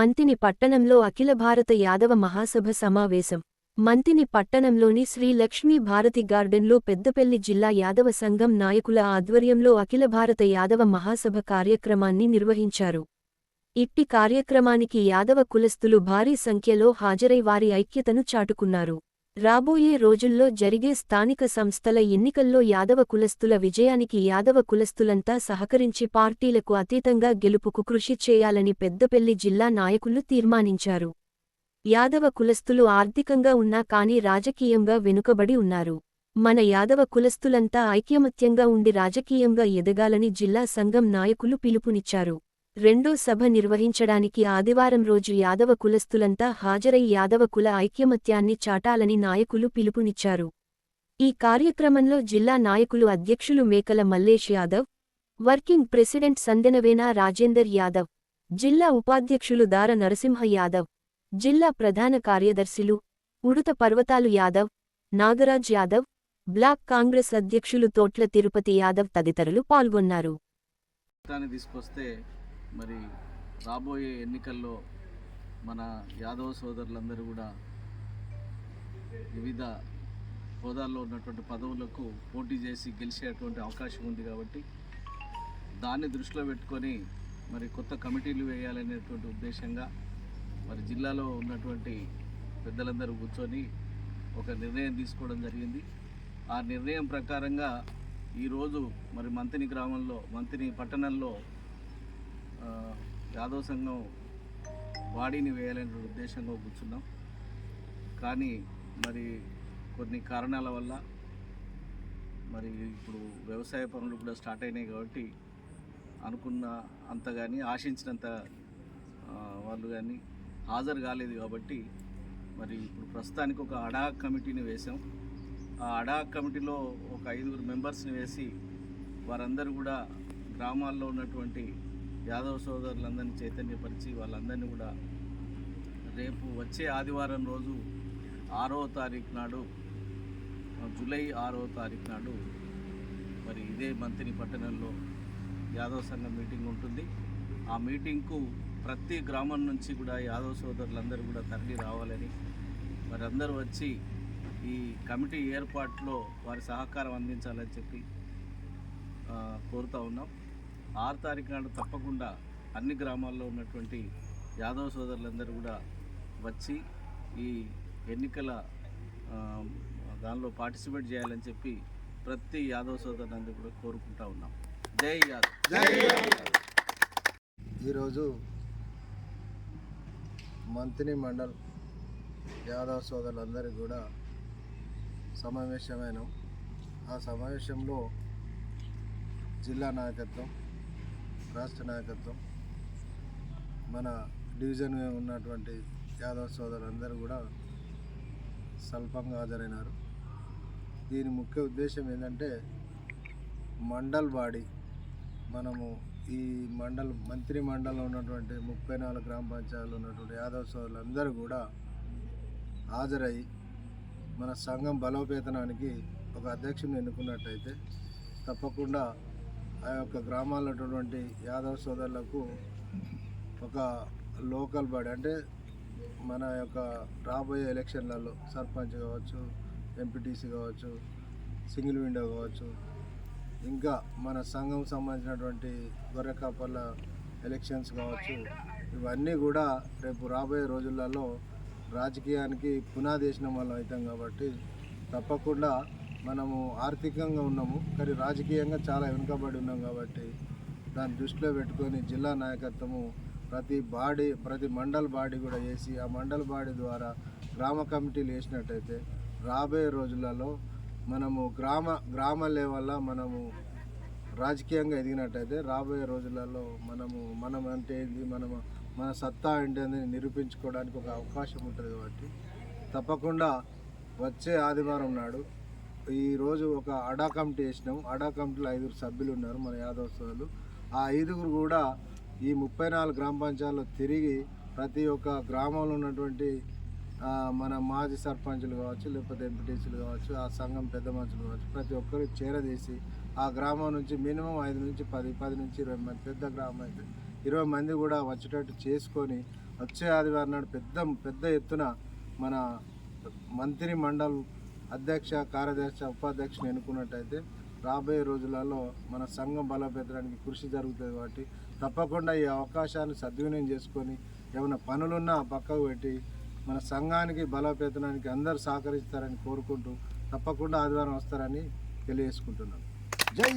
మంతిని పట్టణంలో అఖిల భారత యాదవ మహాసభ సమావేశం. మంతిని పట్టణంలోని శ్రీ లక్ష్మీ భారతి గార్డెన్లో పెద్దపల్లి జిల్లా యాదవ సంఘం నాయకుల ఆధ్వర్యంలో అఖిల భారత యాదవ మహాసభ కార్యక్రమాన్ని నిర్వహించారు. ఇట్టి కార్యక్రమానికి యాదవ కులస్తులు భారీ సంఖ్యలో హాజరై వారి ఐక్యతను చాటుకున్నారు. రాబోయే రోజుల్లో జరిగే స్థానిక సంస్థల ఎన్నికల్లో యాదవ కులస్తుల విజయానికి యాదవ కులస్తులంతా సహకరించి పార్టీలకు అతీతంగా గెలుపుకు కృషి చేయాలని పెద్దపల్లి జిల్లా నాయకులు తీర్మానించారు. యాదవ కులస్తులు ఆర్థికంగా ఉన్నా కాని రాజకీయంగా వెనుకబడి ఉన్నారు. మన యాదవ కులస్తులంతా ఐక్యమత్యంగా ఉండి రాజకీయంగా ఎదగాలని జిల్లా సంఘం నాయకులు పిలుపునిచ్చారు. రెండో సభ నిర్వహించడానికి ఆదివారం రోజు యాదవ కులస్తులంతా హాజరై యాదవ కుల ఐక్యమత్యాన్ని చాటాలని నాయకులు పిలుపునిచ్చారు. ఈ కార్యక్రమంలో జిల్లా నాయకులు అధ్యక్షులు మేకల మల్లేష్ యాదవ్ వర్కింగ్ ప్రెసిడెంట్ సందెనవేనా రాజేందర్ యాదవ్ జిల్లా ఉపాధ్యక్షులు దార నరసింహ యాదవ్ జిల్లా ప్రధాన కార్యదర్శులు ఉడుత పర్వతాలు యాదవ్ నాగరాజ్ యాదవ్ బ్లాక్ కాంగ్రెస్ అధ్యక్షులు తోట్ల తిరుపతి యాదవ్ తదితరులు పాల్గొన్నారు. తీసుకొస్తే మరి రాబోయే ఎన్నికల్లో మన యాదవ సోదరులందరూ కూడా వివిధ హోదాల్లో ఉన్నటువంటి పదవులకు పోటీ చేసి గెలిచేటువంటి అవకాశం ఉంది కాబట్టి దాన్ని దృష్టిలో పెట్టుకొని మరి కొత్త కమిటీలు వేయాలనేటువంటి ఉద్దేశంగా మరి జిల్లాలో ఉన్నటువంటి పెద్దలందరూ కూర్చొని ఒక నిర్ణయం తీసుకోవడం జరిగింది. ఆ నిర్ణయం ప్రకారంగా ఈరోజు మరి మంతిని గ్రామంలో మంతిని పట్టణంలో యాదవ సంఘం బాడీని వేయాలనే ఉద్దేశంగా కూర్చున్నాం. కానీ మరి కొన్ని కారణాల వల్ల మరి ఇప్పుడు వ్యవసాయ పనులు కూడా స్టార్ట్ అయినాయి కాబట్టి అనుకున్న అంత కానీ ఆశించినంత వాళ్ళు కానీ హాజరు కాలేదు కాబట్టి మరి ఇప్పుడు ప్రస్తుతానికి ఒక అడా కమిటీని వేసాం ఆ అడా కమిటీలో ఒక ఐదుగురు మెంబర్స్ని వేసి వారందరూ కూడా గ్రామాల్లో ఉన్నటువంటి యాదవ సోదరులందరినీ చైతన్యపరిచి వాళ్ళందరినీ కూడా రేపు వచ్చే ఆదివారం రోజు ఆరో తారీఖు నాడు జూలై ఆరో తారీఖు నాడు మరి ఇదే మంత్రి పట్టణంలో యాదవ సంఘం మీటింగ్ ఉంటుంది. ఆ మీటింగ్కు ప్రతి గ్రామం నుంచి కూడా యాదవ సోదరులందరూ కూడా తరలి రావాలని మరి అందరూ వచ్చి ఈ కమిటీ ఏర్పాటులో వారి సహకారం అందించాలని చెప్పి కోరుతా ఉన్నాం. ఆరు తారీఖు నాడు తప్పకుండా అన్ని గ్రామాల్లో ఉన్నటువంటి యాదవ సోదరులందరూ కూడా వచ్చి ఈ ఎన్నికల దానిలో పార్టిసిపేట్ చేయాలని చెప్పి ప్రతి యాదవ సోదరులందరూ కూడా కోరుకుంటా ఉన్నాం. జై యాదవ్. ఈరోజు మంత్రి మండల్ యాదవ్ సోదరులందరికీ కూడా సమావేశమైన. ఆ సమావేశంలో జిల్లా నాయకత్వం రాష్ట్ర నాయకత్వం మన డివిజన్ ఉన్నటువంటి యాదవ్ సోదరులందరూ కూడా స్వల్పంగా హాజరైనారు. దీని ముఖ్య ఉద్దేశం ఏంటంటే మండల్ బాడీ మనము ఈ మండల్ మంత్రి మండలంలో ఉన్నటువంటి ముప్పై నాలుగు గ్రామ పంచాయతీలు ఉన్నటువంటి యాదవ సోదరులందరూ కూడా హాజరై మన సంఘం బలోపేతనానికి ఒక అధ్యక్షుని ఎన్నుకున్నట్టయితే తప్పకుండా ఆ యొక్క గ్రామాల్లో ఉన్నటువంటి యాదవ సోదరులకు ఒక లోకల్ బాడీ అంటే మన యొక్క రాబోయే ఎలక్షన్లలో సర్పంచ్ కావచ్చు ఎంపీటీసీ కావచ్చు సింగిల్ విండో కావచ్చు ఇంకా మన సంఘం సంబంధించినటువంటి గొర్రె కాపర్ల ఎలక్షన్స్ కావచ్చు ఇవన్నీ కూడా రేపు రాబోయే రోజులలో రాజకీయానికి పునాది వేసిన వాళ్ళం అవుతాం కాబట్టి తప్పకుండా మనము ఆర్థికంగా ఉన్నాము కానీ రాజకీయంగా చాలా వెనుకబడి ఉన్నాం కాబట్టి దాన్ని దృష్టిలో పెట్టుకొని జిల్లా నాయకత్వము ప్రతి బాడీ ప్రతి మండల్ బాడీ కూడా వేసి ఆ మండల్ బాడీ ద్వారా గ్రామ కమిటీలు వేసినట్టయితే రాబోయే రోజులలో మనము గ్రామ గ్రామ లెవెల్లో మనము రాజకీయంగా ఎదిగినట్టయితే రాబోయే రోజులలో మనము మనం అంటే ఏంది మనము మన సత్తా ఏంటి నిరూపించుకోవడానికి ఒక అవకాశం ఉంటుంది కాబట్టి తప్పకుండా వచ్చే ఆదివారం నాడు ఈరోజు ఒక అడా కమిటీ వేసినాం. అడా కమిటీలో ఐదుగురు సభ్యులు ఉన్నారు మన యాదవ్ సోదరులు ఆ ఐదుగురు కూడా ఈ ముప్పై నాలుగు గ్రామ పంచాయతీలో తిరిగి ప్రతి ఒక్క గ్రామంలో ఉన్నటువంటి మన మాజీ సర్పంచులు కావచ్చు లేకపోతే ఎంపీటీసీలు కావచ్చు ఆ సంఘం పెద్ద మనుషులు కావచ్చు ప్రతి ఒక్కరు చేరదీసి ఆ గ్రామం నుంచి మినిమం ఐదు నుంచి పది పది నుంచి ఇరవై మంది పెద్ద గ్రామం అయితే ఇరవై మంది కూడా వచ్చేటట్టు చేసుకొని వచ్చే ఆదివారం నాడు పెద్ద పెద్ద ఎత్తున మన మంత్రి మండలి అధ్యక్ష కార్యదర్శి ఉపాధ్యక్షుని ఎన్నుకున్నట్టయితే రాబోయే రోజులలో మన సంఘం బలోపేతానికి కృషి జరుగుతుంది కాబట్టి తప్పకుండా ఈ అవకాశాన్ని సద్వినియోగం చేసుకొని ఏమైనా పనులున్నా పక్కకు పెట్టి మన సంఘానికి బలోపేతనానికి అందరూ సహకరిస్తారని కోరుకుంటూ తప్పకుండా ఆదివారం వస్తారని తెలియజేసుకుంటున్నాను జై